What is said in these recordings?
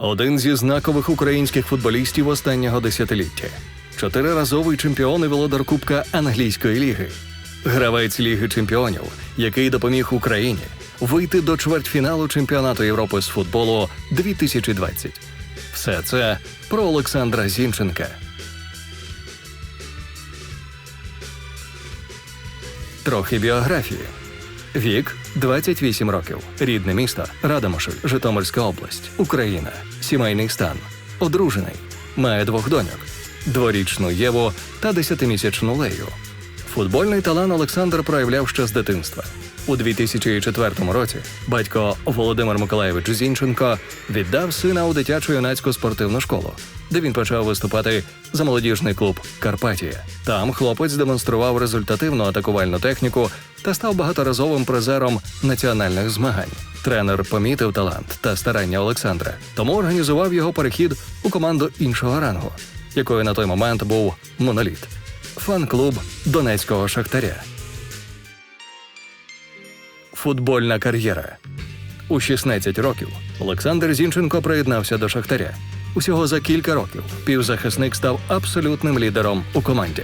Один зі знакових українських футболістів останнього десятиліття, чотириразовий чемпіон і володар Кубка англійської ліги, гравець Ліги Чемпіонів, який допоміг Україні вийти до чвертьфіналу чемпіонату Європи з футболу 2020. Все це про Олександра Зінченка. Трохи біографії. Вік 28 років. Рідне місто Радомишль, Житомирська область, Україна. Сімейний стан. Одружений. Має двох доньок: дворічну Єву та десятимісячну Лею. Футбольний талант Олександр проявляв ще з дитинства. У 2004 році батько Володимир Миколаєвич Зінченко віддав сина у дитячу юнацьку спортивну школу, де він почав виступати за молодіжний клуб Карпатія. Там хлопець демонстрував результативну атакувальну техніку та став багаторазовим призером національних змагань. Тренер помітив талант та старання Олександра, тому організував його перехід у команду іншого рангу, якою на той момент був моноліт фан-клуб Донецького Шахтаря. Футбольна кар'єра. У 16 років Олександр Зінченко приєднався до Шахтаря. Усього за кілька років півзахисник став абсолютним лідером у команді.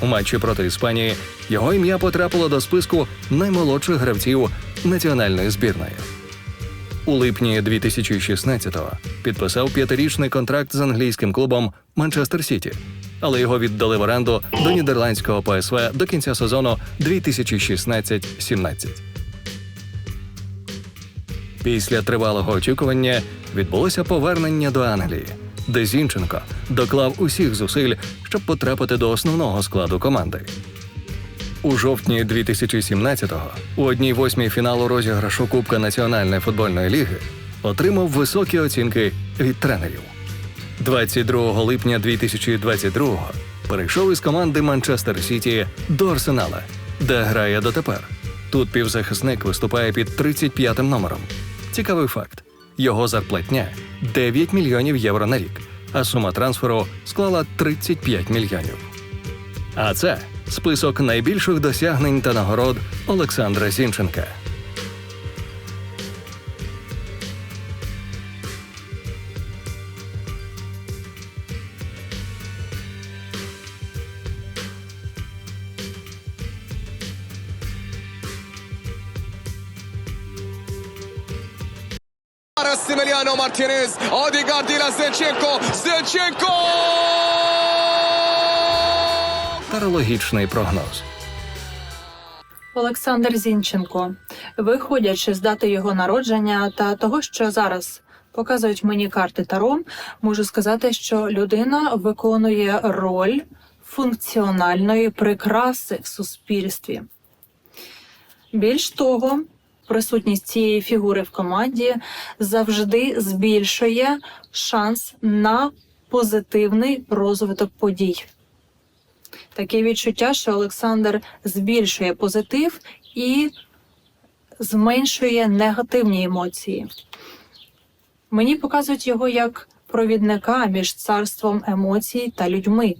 У матчі проти Іспанії його ім'я потрапило до списку наймолодших гравців національної збірної. У липні 2016-го підписав п'ятирічний контракт з англійським клубом Манчестер Сіті, але його віддали в оренду до нідерландського ПСВ до кінця сезону 2016-17. Після тривалого очікування відбулося повернення до Англії, де Зінченко доклав усіх зусиль, щоб потрапити до основного складу команди. У жовтні 2017-го, у одній восьмій фіналу розіграшу Кубка Національної футбольної ліги, отримав високі оцінки від тренерів. 22 липня 2022-го перейшов із команди Манчестер Сіті до Арсенала, де грає дотепер. Тут півзахисник виступає під 35-м номером. Цікавий факт: його зарплатня 9 мільйонів євро на рік, а сума трансферу склала 35 мільйонів. А це список найбільших досягнень та нагород Олександра Зінченка. Зараз Емельяно Мартінез, Одігард Іля Зенченко, Зенченко! Тарологічний прогноз. Олександр Зінченко, виходячи з дати його народження та того, що зараз показують мені карти Таро, можу сказати, що людина виконує роль функціональної прикраси в суспільстві. Більш того, присутність цієї фігури в команді завжди збільшує шанс на позитивний розвиток подій. Таке відчуття, що Олександр збільшує позитив і зменшує негативні емоції. Мені показують його як провідника між царством емоцій та людьми.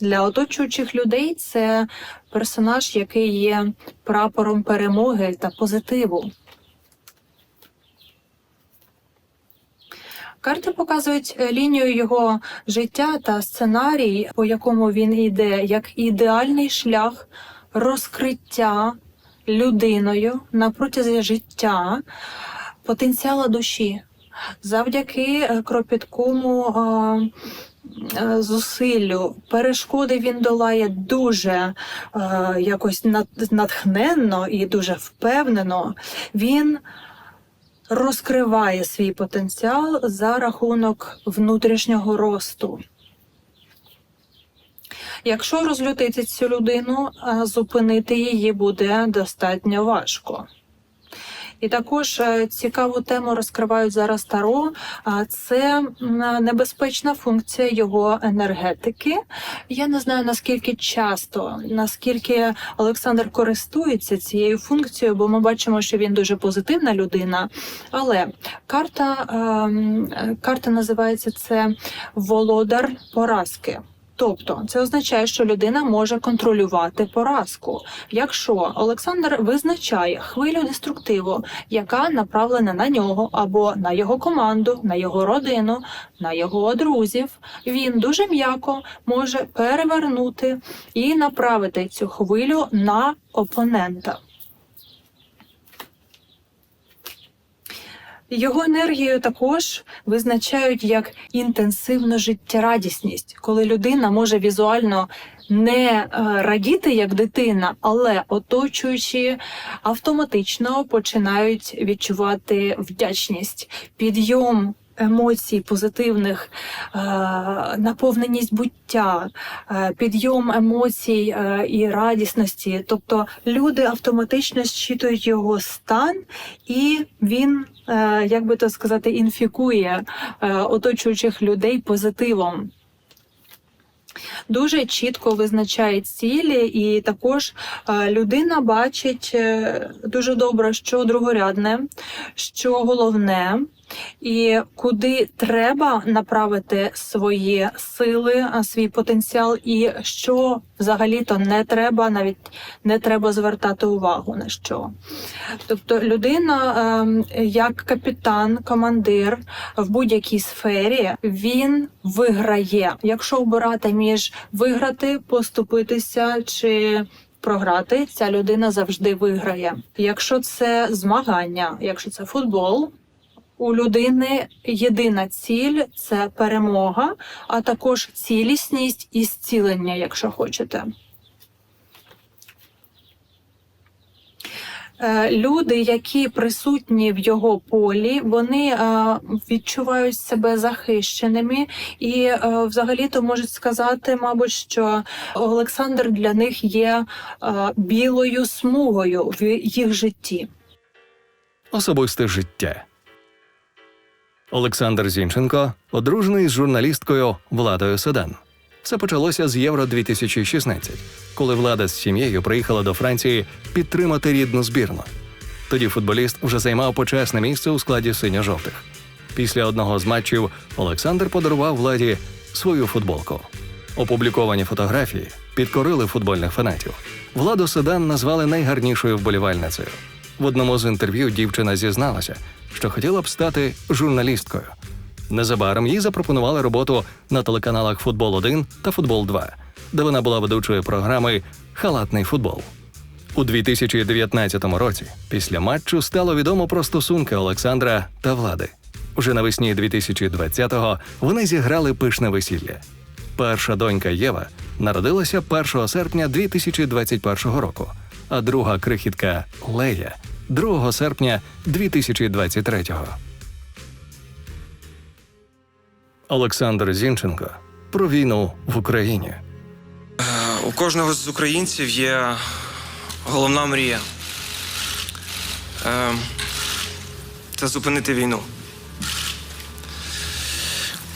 Для оточуючих людей це персонаж, який є прапором перемоги та позитиву. Карти показують е, лінію його життя та сценарій, по якому він йде, як ідеальний шлях розкриття людиною на протязі життя потенціала душі завдяки е, кропіткому е, зусиллю. Перешкоди він долає дуже е, якось натхненно і дуже впевнено. Він розкриває свій потенціал за рахунок внутрішнього росту. Якщо розлютити цю людину, зупинити її буде достатньо важко. І також е, цікаву тему розкривають зараз Таро. Це небезпечна функція його енергетики. Я не знаю наскільки часто, наскільки Олександр користується цією функцією, бо ми бачимо, що він дуже позитивна людина. Але карта, ем, е, карта називається це Володар поразки. Тобто це означає, що людина може контролювати поразку. Якщо Олександр визначає хвилю деструктиву, яка направлена на нього або на його команду, на його родину, на його друзів, він дуже м'яко може перевернути і направити цю хвилю на опонента. Його енергію також визначають як інтенсивну життєрадісність, коли людина може візуально не е, радіти як дитина, але оточуючи автоматично починають відчувати вдячність, підйом. Емоцій позитивних, е, наповненість буття, е, підйом емоцій е, і радісності. Тобто люди автоматично зчитують його стан, і він, як би то сказати, інфікує оточуючих людей позитивом. Дуже чітко визначає цілі, і також людина бачить дуже добре, що другорядне, що головне, і куди треба направити свої сили, свій потенціал, і що взагалі-то не треба, навіть не треба звертати увагу на що. Тобто людина, ем, як капітан, командир в будь-якій сфері, він виграє. Якщо обирати між виграти, поступитися чи програти, ця людина завжди виграє. Якщо це змагання, якщо це футбол. У людини єдина ціль це перемога, а також цілісність і зцілення, якщо хочете. Е, Люди, які присутні в його полі, вони е, відчувають себе захищеними і е, взагалі-то можуть сказати, мабуть, що Олександр для них є білою смугою в їх житті. Особисте життя. Олександр Зінченко одружений з журналісткою Владою Седан. Все почалося з Євро 2016, коли влада з сім'єю приїхала до Франції підтримати рідну збірну. Тоді футболіст вже займав почесне місце у складі синьо-жовтих. Після одного з матчів Олександр подарував владі свою футболку. Опубліковані фотографії підкорили футбольних фанатів. Владу Седан назвали найгарнішою вболівальницею. В одному з інтерв'ю дівчина зізналася, що хотіла б стати журналісткою. Незабаром їй запропонували роботу на телеканалах Футбол 1 та Футбол 2, де вона була ведучою програми Халатний футбол. У 2019 році, після матчу, стало відомо про стосунки Олександра та влади. Уже навесні 2020-го вони зіграли пишне весілля. Перша донька Єва народилася 1 серпня 2021 року, а друга крихітка Лея 2 серпня 2023-го. Олександр Зінченко про війну в Україні. У кожного з українців є головна мрія. Е, Це зупинити війну.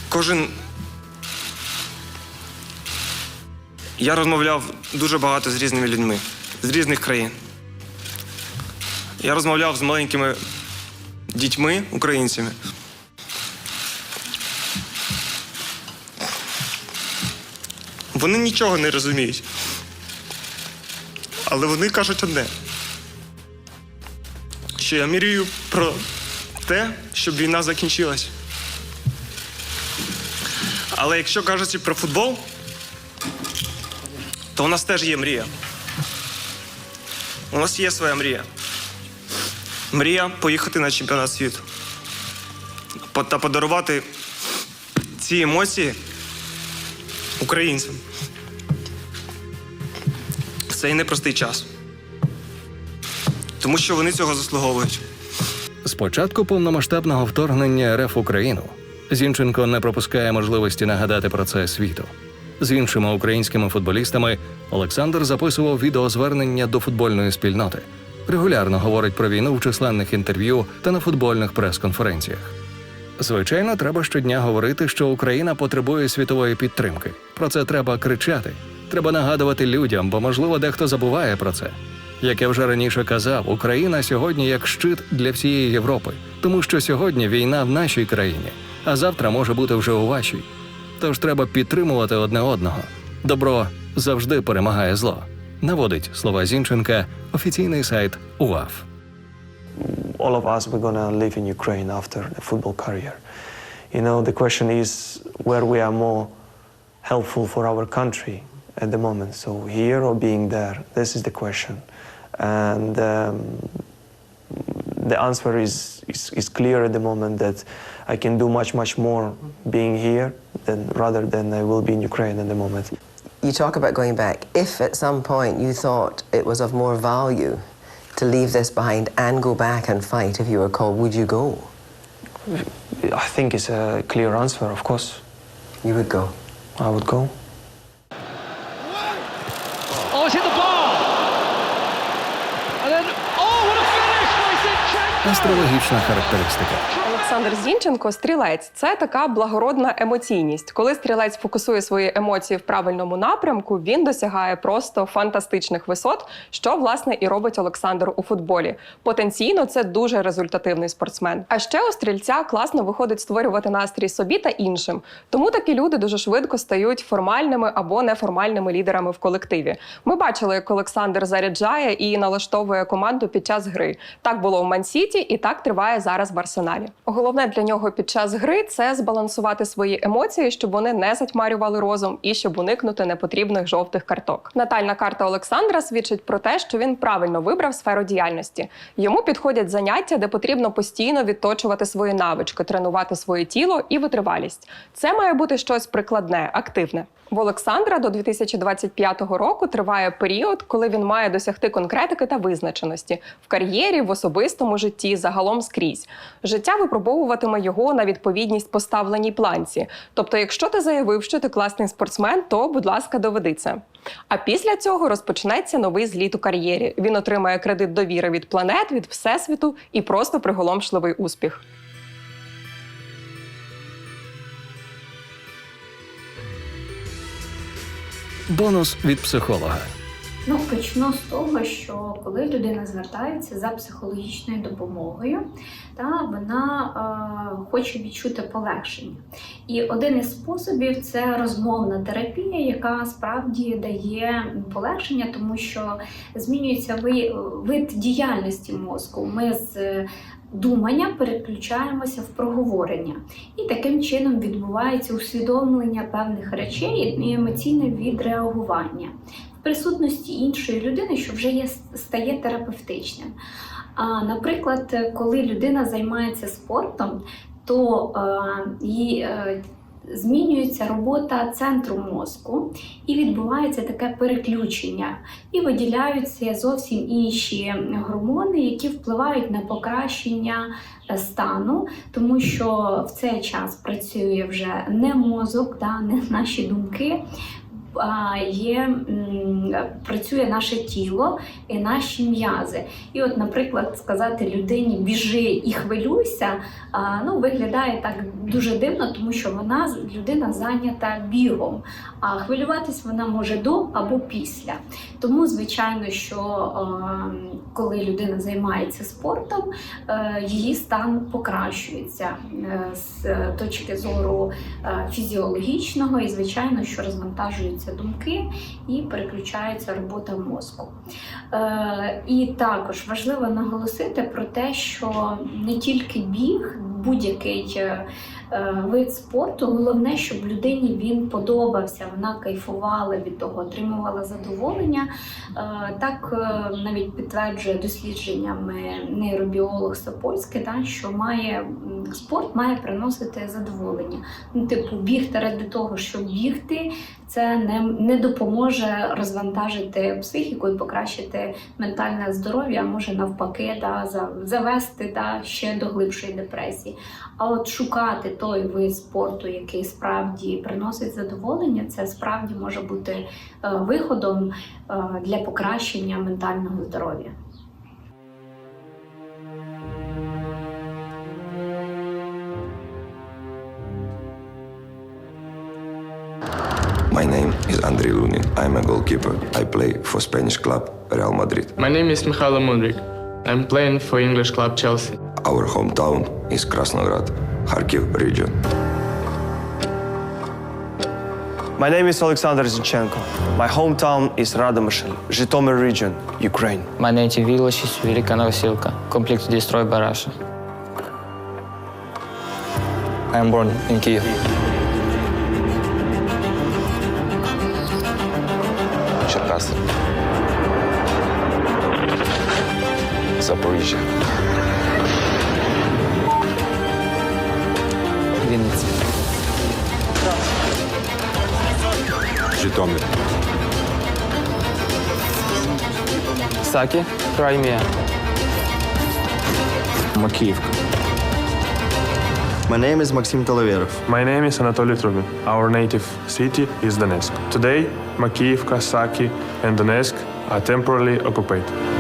Кожен. Я розмовляв дуже багато з різними людьми з різних країн. Я розмовляв з маленькими дітьми, українцями. Вони нічого не розуміють. Але вони кажуть одне. Що я мрію про те, щоб війна закінчилась. Але якщо кажучи про футбол, то у нас теж є мрія. У нас є своя мрія. Мрія поїхати на чемпіонат світу. Та подарувати ці емоції українцям. В цей непростий час. Тому що вони цього заслуговують. З початку повномасштабного вторгнення РФ Україну Зінченко не пропускає можливості нагадати про це світу. З іншими українськими футболістами Олександр записував відеозвернення до футбольної спільноти. Регулярно говорить про війну в численних інтерв'ю та на футбольних прес-конференціях. Звичайно, треба щодня говорити, що Україна потребує світової підтримки. Про це треба кричати. Треба нагадувати людям, бо можливо дехто забуває про це. Як я вже раніше казав, Україна сьогодні як щит для всієї Європи, тому що сьогодні війна в нашій країні, а завтра може бути вже у вашій. Тож треба підтримувати одне одного. Добро завжди перемагає зло. Наводить слова Зінченка офіційний сайт УАФ. all of us we're gonna live in Ukraine after the football career. You know, the question is where we are more helpful for our country at the moment. So here or being there, this is the question. And um, the answer is, is, is clear at the moment that I can do much, much more being here than rather than I will be in Ukraine at the moment. you talk about going back. If at some point you thought it was of more value to leave this behind and go back and fight if you were called, would you go? I think it's a clear answer, of course. You would go? I would go. Oh, it's hit the bar! And then, oh, what a finish by Zinchenko! Astrologiczna charakterystyka. Олександр Зінченко стрілець це така благородна емоційність. Коли стрілець фокусує свої емоції в правильному напрямку, він досягає просто фантастичних висот, що власне і робить Олександр у футболі. Потенційно це дуже результативний спортсмен. А ще у стрільця класно виходить створювати настрій собі та іншим. Тому такі люди дуже швидко стають формальними або неформальними лідерами в колективі. Ми бачили, як Олександр заряджає і налаштовує команду під час гри. Так було в Ман-Сіті і так триває зараз в Арсеналі. Головне для нього під час гри це збалансувати свої емоції, щоб вони не затьмарювали розум і щоб уникнути непотрібних жовтих карток. Натальна карта Олександра свідчить про те, що він правильно вибрав сферу діяльності. Йому підходять заняття, де потрібно постійно відточувати свої навички, тренувати своє тіло і витривалість. Це має бути щось прикладне, активне. В Олександра до 2025 року триває період, коли він має досягти конкретики та визначеності в кар'єрі, в особистому житті, загалом скрізь. Життя випробовуватиме його на відповідність поставленій планці. Тобто, якщо ти заявив, що ти класний спортсмен, то будь ласка, доведи. А після цього розпочнеться новий зліт у кар'єрі. Він отримає кредит довіри від планет, від всесвіту і просто приголомшливий успіх. Бонус від психолога. Ну, почну з того, що коли людина звертається за психологічною допомогою, та вона е, хоче відчути полегшення. І один із способів це розмовна терапія, яка справді дає полегшення, тому що змінюється вид діяльності мозку. Ми з е, думання переключаємося в проговорення, і таким чином відбувається усвідомлення певних речей і емоційне відреагування присутності іншої людини, що вже є стає терапевтичним. А, наприклад, коли людина займається спортом, то їй е, змінюється робота центру мозку і відбувається таке переключення, і виділяються зовсім інші гормони, які впливають на покращення е, стану, тому що в цей час працює вже не мозок, да, не наші думки. Є працює наше тіло і наші м'язи. І, от, наприклад, сказати людині біжи і хвилюйся, ну виглядає так дуже дивно, тому що вона людина зайнята бігом. А хвилюватись вона може до або після. Тому, звичайно, що коли людина займається спортом, е, її стан покращується е, з точки зору е, фізіологічного, і звичайно, що розвантажуються думки і переключається робота мозку. Е, І також важливо наголосити про те, що не тільки біг, будь-який е, е, вид спорту, головне, щоб людині він подобався, вона кайфувала від того, отримувала задоволення. Так навіть підтверджує дослідженнями нейробіолог Сапольський, що має спорт має приносити задоволення. Ну, типу, бігти ради того, щоб бігти, це не, не допоможе розвантажити психіку і покращити ментальне здоров'я, може навпаки, да, завести да, ще до глибшої депресії. А от шукати той вид спорту, який справді приносить задоволення, це справді може бути е, виходом е, для покращення ментального здоров'я. My name is Andriy Lunin. I'm a goalkeeper. I play for Spanish club Real Madrid. My name is Mihailo Mudrik. I'm playing for English club Chelsea. Our hometown is Krasnograd, Kharkiv region. My name is Alexander Zinchenko. My hometown is Radomyshel, Zhytomyr region, Ukraine. My native village is Велика Новосилка, completely destroyed by Russia. I am born in Kiev. Черкаси. Запоріжжя. Вінниця. Житомир. Саки, Краймія. Макіївка. My name is Maxim Toloverov. My name is Anatoly Trubin. Our native city is Donetsk. Today, Makiivka, Saki, and Donetsk are temporarily occupied.